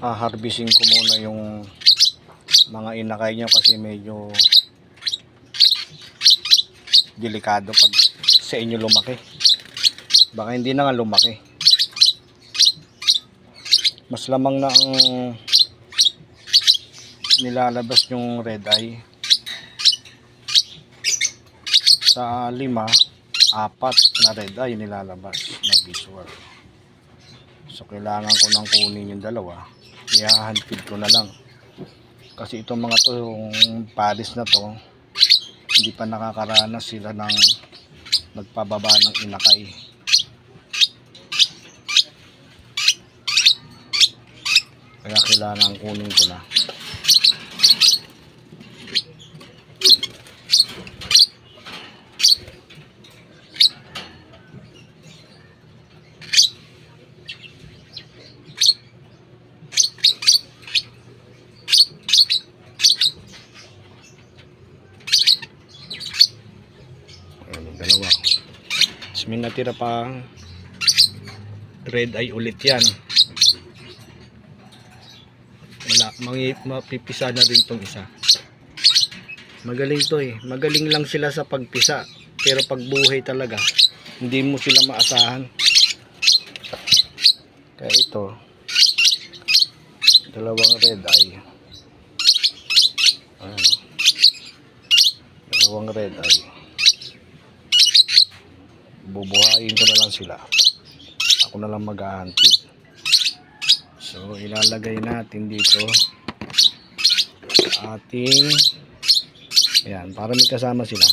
ah, harvesting ko muna yung mga inakay niya kasi medyo delikado pag sa inyo lumaki. Baka hindi na nga lumaki. Mas lamang na ang nilalabas yung red eye. Sa lima, apat na red eye nilalabas na visual. So kailangan ko nang kunin yung dalawa. Ihahandpid ko na lang. Kasi itong mga to, yung palis na to, hindi pa nakakaranas sila ng nagpababa ng inakay. Kaya kailangan kunin ko na. Dalawa. Tapos may natira pang red eye ulit yan. Wala, mangi, mapipisa na rin tong isa. Magaling to eh. Magaling lang sila sa pagpisa. Pero pag buhay talaga, hindi mo sila maasahan. Kaya ito, dalawang red eye. Ayan. Dalawang red eye bubuhayin ko na lang sila. Ako na lang maghahantid so ilalagay natin dito ating ayan para may kasama sila